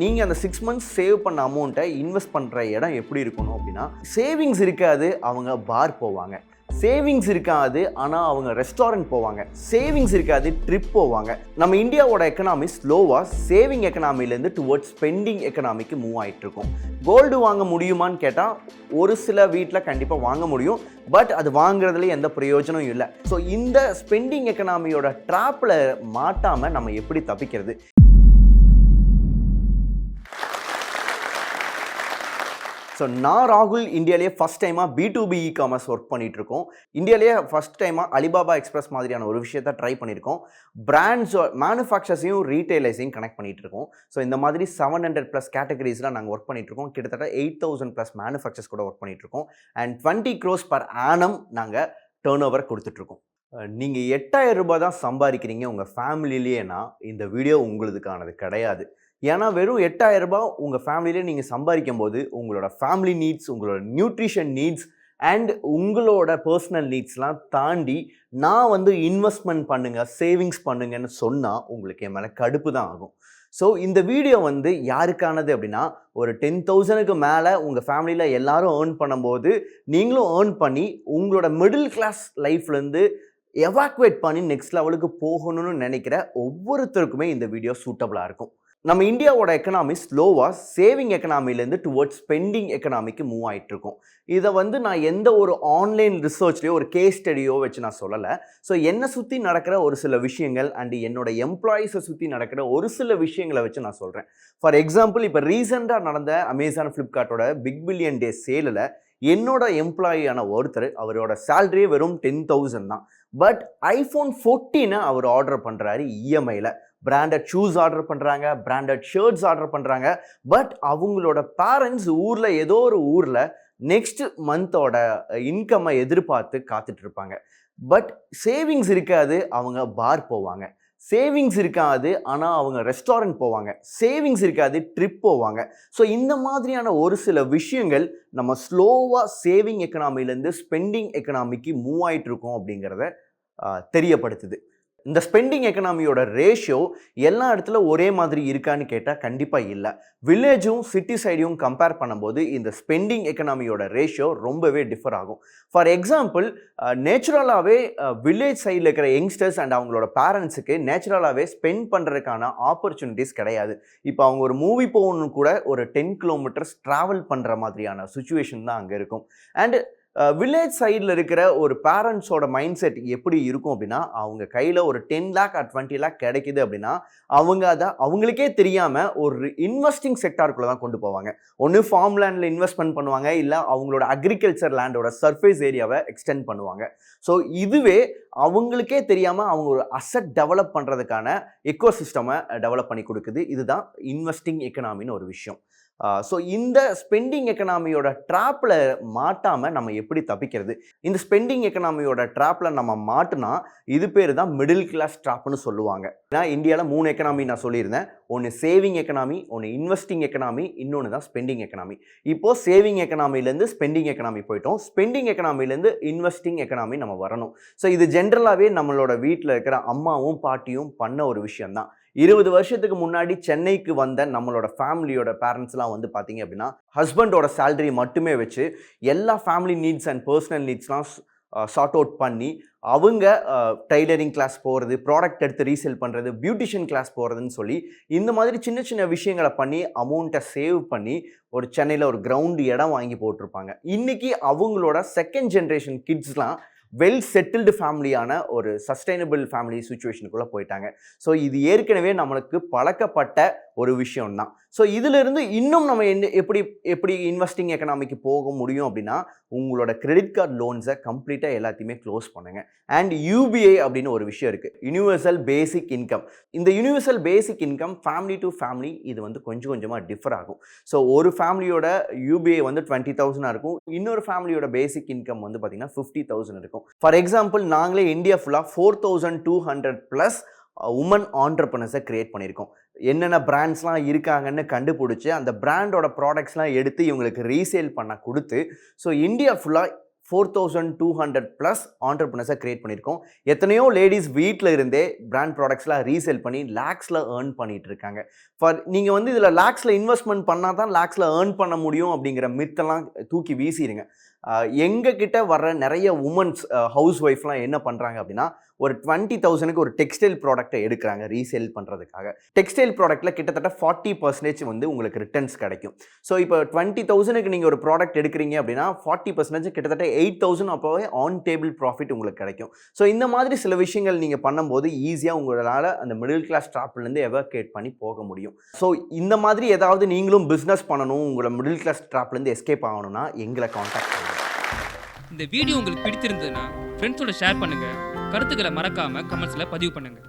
நீங்கள் அந்த six months save பண்ண அமௌண்ட்டை இன்வெஸ்ட் பண்ணுற இடம் எப்படி இருக்கணும் அப்படின்னா சேவிங்ஸ் இருக்காது அவங்க பார் போவாங்க. சேவிங்ஸ் இருக்காது ஆனால் அவங்க ரெஸ்டாரண்ட் போவாங்க. சேவிங்ஸ் இருக்காது ட்ரிப் போவாங்க. நம்ம இந்தியாவோட எக்கனாமி ஸ்லோவாக சேவிங் எக்கனாமிலேருந்து டுவர்ட்ஸ் ஸ்பெண்டிங் எக்கனாமிக்கு மூவ் ஆகிட்டு இருக்கும். கோல்டு வாங்க முடியுமான்னு கேட்டால் ஒரு சில வீட்டில் கண்டிப்பாக வாங்க முடியும். பட் அது வாங்குறதுல எந்த பிரயோஜனம் இல்லை. ஸோ இந்த ஸ்பெண்டிங் எக்கனாமியோட ட்ராப்பில் மாட்டாமல் நம்ம எப்படி தப்பிக்கிறது? ஸோ நான் ராகுல் இந்தியாவிலேயே ஃபஸ்ட் டைமாக B to B e commerce work பண்ணிகிட்ருக்கோம் இருக்கோம் இந்தியாவிலேயே ஃபஸ்ட் டைமாக அலிபாபா எக்ஸ்பிரஸ் மாதிரியான ஒரு விஷயத்த ட்ரை பண்ணியிருக்கோம். பிராண்ட்ஸ் மேனுஃபேக்சர்ஸையும் ரீட்டைலர்ஸையும் கனெக்ட் பண்ணிகிட்ருக்கோம் இருக்கோம் ஸோ இந்த மாதிரி செவன் ஹண்ட்ரட் ப்ளஸ் கேட்டகரிஸில் நாங்கள் ஒர்க் பண்ணிகிட்ருக்கோம் கிட்டத்தட்ட எயிட் தௌசண்ட் ப்ளஸ் மேனுஃபேக்சர்ஸ் கூட ஒர்க் பண்ணிகிட்ருக்கோம் and twenty crores per annum நாங்கள் டேர்ன் ஓவர் கொடுத்துட்ருக்கோம் நீங்கள் எட்டாயிரம் ரூபாய் தான் சம்பாதிக்கிறீங்க உங்கள் ஃபேமிலிலேயேனா இந்த வீடியோ உங்களுதுக்கானது கிடையாது. ஏன்னா வெறும் எட்டாயிரம் ரூபாய் உங்கள் ஃபேமிலியிலே நீங்கள் சம்பாதிக்கும் போது உங்களோட ஃபேமிலி நீட்ஸ் உங்களோட நியூட்ரிஷன் நீட்ஸ் அண்ட் உங்களோட பர்சனல் நீட்ஸ்லாம் தாண்டி நான் வந்து இன்வெஸ்ட்மெண்ட் பண்ணுங்கள் சேவிங்ஸ் பண்ணுங்கன்னு சொன்னால் உங்களுக்கு என் மேலே கடுப்பு தான் ஆகும். ஸோ இந்த வீடியோ வந்து யாருக்கானது அப்படின்னா ஒரு டென் தௌசண்டுக்கு மேலே உங்கள் ஃபேமிலியில் எல்லாரும் ஏர்ன் பண்ணும்போது நீங்களும் ஏர்ன் பண்ணி உங்களோட மிடில் கிளாஸ் லைஃப்லேருந்து எவாக்குவேட் பண்ணி நெக்ஸ்ட் லெவலுக்கு போகணும்னு நினைக்கிற ஒவ்வொருத்தருக்குமே இந்த வீடியோ சூட்டபுளாக இருக்கும். நம்ம இந்தியாவோட எக்கனாமி ஸ்லோவாக சேவிங் எக்கனாமிலேருந்து டுவர்ட்ஸ் ஸ்பெண்டிங் எக்கனாமிக்கு மூவ் ஆயிட்டு இருக்கும். இதை வந்து நான் எந்த ஒரு ஆன்லைன் ரிசர்ச்லேயோ ஒரு கேஸ் ஸ்டடியோ வச்சு நான் சொல்லலை. ஸோ என்னை சுற்றி நடக்கிற ஒரு சில விஷயங்கள் அண்ட் என்னோட எம்ப்ளாயீஸை சுற்றி நடக்கிற ஒரு சில விஷயங்களை வச்சு நான் சொல்கிறேன் ஃபார் எக்ஸாம்பிள் இப்போ ரீசெண்டாக நடந்த அமேசான் ஃப்ளிப்கார்ட்டோட பிக் பில்லியன் டே சேலில் என்னோட எம்ப்ளாயியான ஒருத்தர் அவரோட சேலரியே வெறும் டென் தௌசண்ட் தான். பட் ஐஃபோன் ஃபோர்டீனை அவர் ஆர்டர் பண்ணுறாரு இஎம்ஐயில் பிராண்டட் ஷூஸ் ஆர்டர் பண்ணுறாங்க பிராண்டட் ஷர்ட்ஸ் ஆர்டர் பண்ணுறாங்க பட் அவங்களோட பேரண்ட்ஸ் ஊரில் ஏதோ ஒரு ஊரில் நெக்ஸ்ட் மந்தோட இன்கம்மை எதிர்பார்த்து காத்துட்ருப்பாங்க. பட் சேவிங்ஸ் இருக்காது அவங்க பார் போவாங்க. சேவிங்ஸ் இருக்காது ஆனால் அவங்க ரெஸ்டாரண்ட் போவாங்க. சேவிங்ஸ் இருக்காது ட்ரிப் போவாங்க. ஸோ இந்த மாதிரியான ஒரு சில விஷயங்கள் நம்ம ஸ்லோவாக சேவிங் எக்கனாமிலேருந்து ஸ்பெண்டிங் எக்கனாமிக்கு மூவ் ஆகிட்டு இருக்கோம் அப்படிங்கிறத தெரியப்படுத்துது. இந்த ஸ்பெண்டிங் எக்கனாமியோட ரேஷியோ எல்லா இடத்துல ஒரே மாதிரி இருக்கான்னு கேட்டால் கண்டிப்பாக இல்லை. வில்லேஜும் சிட்டி சைடையும் கம்பேர் பண்ணும்போது இந்த ஸ்பெண்டிங் எக்கனாமியோட ரேஷியோ ரொம்பவே டிஃபர் ஆகும். ஃபார் எக்ஸாம்பிள் நேச்சுரலாகவே வில்லேஜ் சைடில் இருக்கிற யங்ஸ்டர்ஸ் அண்ட் அவங்களோட பேரண்ட்ஸுக்கு நேச்சுரலாகவே ஸ்பெண்ட் பண்ணுறதுக்கான ஆப்பர்ச்சுனிட்டிஸ் கிடையாது. இப்போ அவங்க ஒரு மூவி போகணும் கூட ஒரு டென் கிலோமீட்டர்ஸ் ட்ராவல் பண்ணுற மாதிரியான சுச்சுவேஷன் தான் அங்கே இருக்கும். அண்ட் வில்லேஜ் சைடில் இருக்கிற ஒரு பேரண்ட்ஸோட மைண்ட் செட் எப்படி இருக்கும் அப்படின்னா அவங்க கையில் ஒரு ten lakh or twenty lakh கிடைக்குது அப்படின்னா அவங்க அதை அவங்களுக்கே தெரியாமல் ஒரு இன்வெஸ்டிங் செக்டாருக்குள்ளே தான் கொண்டு போவாங்க. ஒன்று ஃபார்ம் லேண்டில் இன்வெஸ்ட்மெண்ட் பண்ணுவாங்க இல்லை அவங்களோட அக்ரிகல்ச்சர் லேண்டோட சர்ஃபேஸ் ஏரியாவை எக்ஸ்டெண்ட் பண்ணுவாங்க. ஸோ இதுவே அவங்களுக்கே தெரியாமல் அவங்க ஒரு அசட் டெவலப் பண்ணுறதுக்கான எக்கோ சிஸ்டமை டெவலப் பண்ணி கொடுக்குது. இதுதான் இன்வெஸ்டிங் எக்கனாமின்னு ஒரு விஷயம். ஸோ இந்த ஸ்பெண்டிங் எக்கனாமியோட ட்ராப்பில் மாட்டாமல் நம்ம எப்படி தப்பிக்கிறது? இந்த ஸ்பெண்டிங் எக்கனாமியோட ட்ராப்பில் நம்ம மாட்டினா இது பேர் தான் மிடில் கிளாஸ் ட்ராப்னு சொல்லுவாங்க. ஏன்னா இந்தியாவில் மூணு எக்கனாமி நான் சொல்லியிருந்தேன். ஒன்று சேவிங் எக்கனாமி ஒன்று இன்வெஸ்டிங் எக்கனாமி இன்னொன்று தான் ஸ்பெண்டிங் எக்கனாமி இப்போது சேவிங் எக்கனாமிலேருந்து ஸ்பெண்டிங் எக்கனாமி போயிட்டோம். ஸ்பெண்டிங் எக்கனாமிலேருந்து இன்வெஸ்டிங் எக்கனாமி நம்ம வரணும். ஸோ இது ஜென்ரலாகவே நம்மளோட வீட்டில் இருக்கிற அம்மாவும் பாட்டியும் பண்ண ஒரு விஷயம்தான். இருபது வருஷத்துக்கு முன்னாடி சென்னைக்கு வந்த நம்மளோட ஃபேமிலியோட பேரண்ட்ஸ்லாம் வந்து பார்த்தீங்க அப்படின்னா ஹஸ்பண்டோட சேலரி மட்டுமே வச்சு எல்லா ஃபேமிலி நீட்ஸ் அண்ட் பர்சனல் நீட்ஸ்லாம் சார்ட் அவுட் பண்ணி அவங்க டைலரிங் கிளாஸ் போகிறது ப்ராடக்ட் எடுத்து ரீசேல் பண்ணுறது பியூட்டிஷியன் கிளாஸ் போகிறதுன்னு சொல்லி இந்த மாதிரி சின்ன சின்ன விஷயங்களை பண்ணி அமௌண்ட்டை சேவ் பண்ணி ஒரு சென்னையில் ஒரு கிரவுண்டு இடம் வாங்கி போட்டிருப்பாங்க. இன்றைக்கி அவங்களோட செகண்ட் ஜென்ரேஷன் கிட்ஸ்லாம் வெல் செட்டில்டு ஃபேமிலியான ஒரு சஸ்டைனபிள் ஃபேமிலி சுச்சுவேஷனுக்குள்ளே போயிட்டாங்க. ஸோ இது ஏற்கனவே நம்மளுக்கு பழக்கப்பட்ட ஒரு விஷயம்தான். ஸோ இதிலிருந்து இன்னும் நம்ம என்ன எப்படி எப்படி இன்வெஸ்டிங் எக்கனாமிக்கு போக முடியும் அப்படின்னா உங்களோட கிரெடிட் கார்டு லோன்ஸை கம்ப்ளீட்டாக எல்லாத்தையுமே க்ளோஸ் பண்ணுங்கள் அண்ட் யூபிஐ அப்படின்னு ஒரு விஷயம் இருக்குது யூனிவர்சல் பேசிக் இன்கம் இந்த universal basic income family to family இது வந்து கொஞ்சம் கொஞ்சமாக டிஃபர் ஆகும். ஸோ ஒரு ஃபேமிலியோட யூபிஐ வந்து டுவெண்ட்டி தௌசண்டாக இருக்கும். இன்னொரு ஃபேமிலியோட பேசிக் இன்கம் வந்து பார்த்தீங்கன்னா ஃபிஃப்டி தௌசண்ட் இருக்கும். ஃபார் எக்ஸாம்பிள் நாங்களே இந்தியா ஃபுல்லாக four thousand two hundred plus women ஆண்டர்பனர்ஸை create பண்ணியிருக்கோம். என்னென்ன பிராண்ட்ஸ்லாம் இருக்காங்கன்னு கண்டுபிடிச்சி அந்த பிராண்டோட ப்ராடக்ட்ஸ்லாம் எடுத்து இவங்களுக்கு ரீசேல் பண்ண கொடுத்து ஸோ இந்தியா ஃபுல்லாக four thousand two hundred plus ஆண்டர்பிரினர்ஸை create பண்ணியிருக்கோம். எத்தனையோ லேடிஸ் வீட்டில் இருந்தே பிராண்ட் ப்ராடக்ட்ஸ்லாம் ரீசேல் பண்ணி லேக்ஸில் ஏர்ன் பண்ணிகிட்டு இருக்காங்க ஃபார் நீங்கள் வந்து இதில் லேக்ஸில் இன்வெஸ்ட்மெண்ட் பண்ணால் தான் லேக்ஸில் ஏர்ன் பண்ண முடியும் அப்படிங்கிற மித்தெல்லாம் தூக்கி வீசிடுங்க எங்கள் கிட்ட வர்ற நிறைய உமன்ஸ் ஹவுஸ் ஒய்ஃப்லாம் என்ன பண்ணுறாங்க அப்படின்னா ஒரு டுவெண்ட்டி தௌசண்ட்க்கு ஒரு டெக்ஸ்டைல் ப்ராடக்ட்டை எடுக்கிறாங்க ரீசேல் பண்ணுறதுக்காக டெக்ஸ்டைல் ப்ராடக்ட்டில் கிட்டத்தட்ட ஃபார்ட்டி பர்சன்டேஜ் வந்து உங்களுக்கு ரிட்டர்ன்ஸ் கிடைக்கும். ஸோ இப்போ டுவெண்ட்டி தௌசண்ட்க்கு நீங்கள் ஒரு ப்ராடக்ட் எடுக்கிறீங்க அப்படின்னா ஃபார்ட்டி பர்சன்டேஜ் கிட்டத்தட்ட எயிட் தௌசண்ட் அப்போவே ஆன் டேபிள் ப்ராஃபிட் உங்களுக்கு கிடைக்கும். ஸோ இந்த மாதிரி சில விஷயங்கள் நீங்கள் பண்ணும்போது ஈஸியாக உங்களால் அந்த மிடில் கிளாஸ் ட்ராப்லேருந்து எவர்கேட் பண்ணி போக முடியும். ஸோ இந்த மாதிரி ஏதாவது நீங்களும் பிஸ்னஸ் பண்ணணும் உங்களை மிடில் கிளாஸ் ட்ராப்லேருந்து எஸ்கேப் ஆகணும்னா எங்களை காண்டாக்ட் பண்ணுங்கள் இந்த வீடியோ உங்களுக்கு பிடிச்சிருந்ததுன்னா ஃப்ரெண்ட்ஸோட ஷேர் பண்ணுங்க. கருத்துக்களை மறக்காம கமெண்ட்ஸ்ல பதிவு பண்ணுங்க.